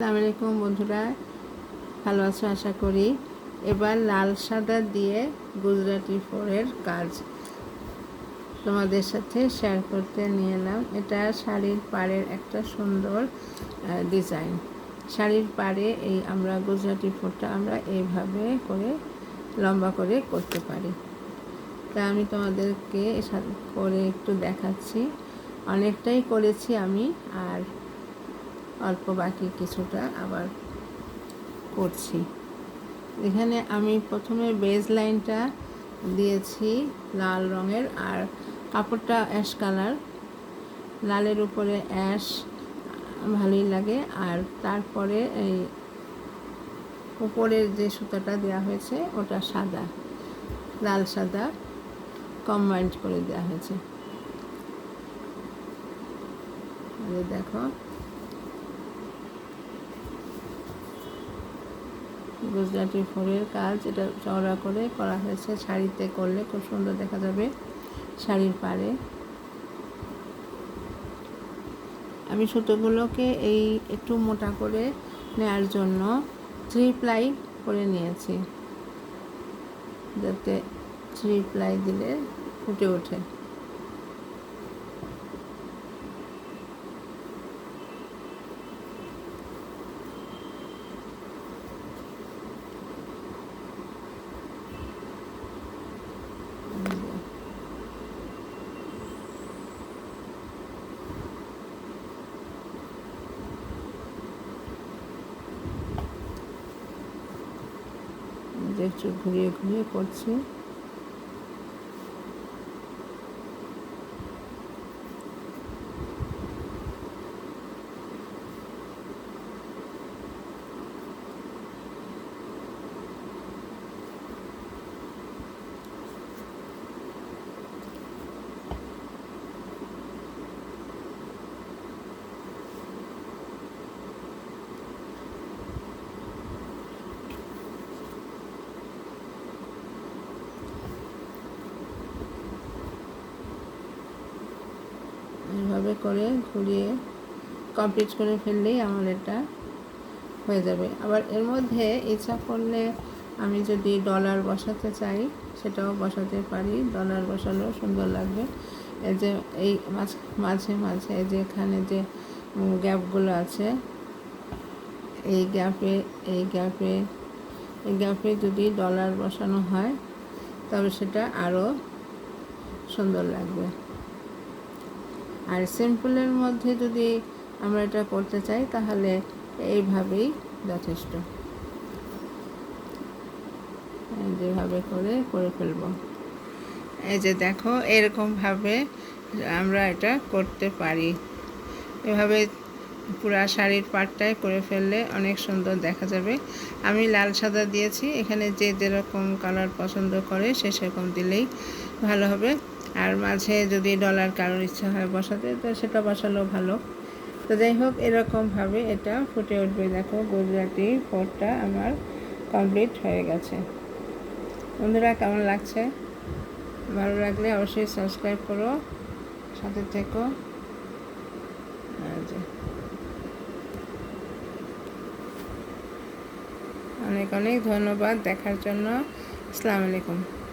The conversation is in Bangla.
আসসালামু আলাইকুম বন্ধুরা, ভালো আছো আশা করি? এবার লাল সাদা দিয়ে গুজরাটি ফোরের কাজ তোমাদের সাথে শেয়ার করতে নিয়ে এলাম। এটা শাড়ির পাড়ের একটা সুন্দর ডিজাইন শাড়ির পাড়ে এই আমরা গুজরাটি ফোরটা আমরা এইভাবে করে, লম্বা করে করতে পারি। তা আমি তোমাদেরকে করে একটু দেখাচ্ছি। অনেকটাই করেছি আমি, আর অল্প বাকি কিছুটা আবার করছি। এখানে আমি প্রথমে বেজ লাইনটা দিয়েছি লাল রঙের আর কাপড়টা অ্যাশ কালার লালের উপরে অ্যাশ ভালোই লাগে আর তারপরে এই উপরের যে সুতাটা দেওয়া হয়েছে ওটা সাদা, লাল সাদা কম্বাইন্ড করে দেওয়া হয়েছে। দেখো গুজরাটি ফুলের কাজ এটা চওড়া করে করা হয়েছে। শাড়িতে করলে খুব সুন্দর দেখা যাবে শাড়ির পাড়ে। আমি সুতোগুলোকে এই একটু মোটা করে নেওয়ার জন্য থ্রি প্লাই করে নিয়েছি। যাতে থ্রি প্লাই দিলে ফুটে ওঠে। দেখছ ঘুরিয়ে ঘুরিয়ে করছি। এইভাবে করে ঘুরিয়ে কমপ্লিট করে ফেললেই আমার এটা হয়ে যাবে। আবার এর মধ্যে ইচ্ছা করলে আমি যদি ডলার বসাতে চাই, সেটাও বসাতে পারি। ডলার বসালেও সুন্দর লাগবে। এই যে, এই মাঝে মাঝে যেখানে যে গ্যাপগুলো আছে, এই গ্যাপে এই গ্যাপে এই গ্যাপে যদি ডলার বসানো হয়, তবে সেটা আরও সুন্দর লাগবে। আর সিম্পলের মধ্যে যদি আমরা এটা করতে চাই, তাহলে এইভাবেই যথেষ্ট। যেভাবে করে করে ফেলব। এই যে দেখো, এরকমভাবে আমরা এটা করতে পারি। এভাবে পুরা শাড়ির পাটটায় করে ফেললে অনেক সুন্দর দেখা যাবে। আমি লাল সাদা দিয়েছি, এখানে যে যেরকম কালার পছন্দ করে, সে সেরকম দিলেই ভালো হবে। আর মাঝে যদি ডলার কারোর ইচ্ছা হয় বসাতে, তো সেটা বসালেও ভালো। তো যাই হোক, এরকমভাবে এটা ফুটে উঠবে। দেখো, গুজরাটি ফোরটা আমার কমপ্লিট হয়ে গেছে। বন্ধুরা, কেমন লাগছে? ভালো লাগলে অবশ্যই সাবস্ক্রাইব করো, সাথে থেকো। অনেক অনেক ধন্যবাদ দেখার জন্য। আসসালামু আলাইকুম।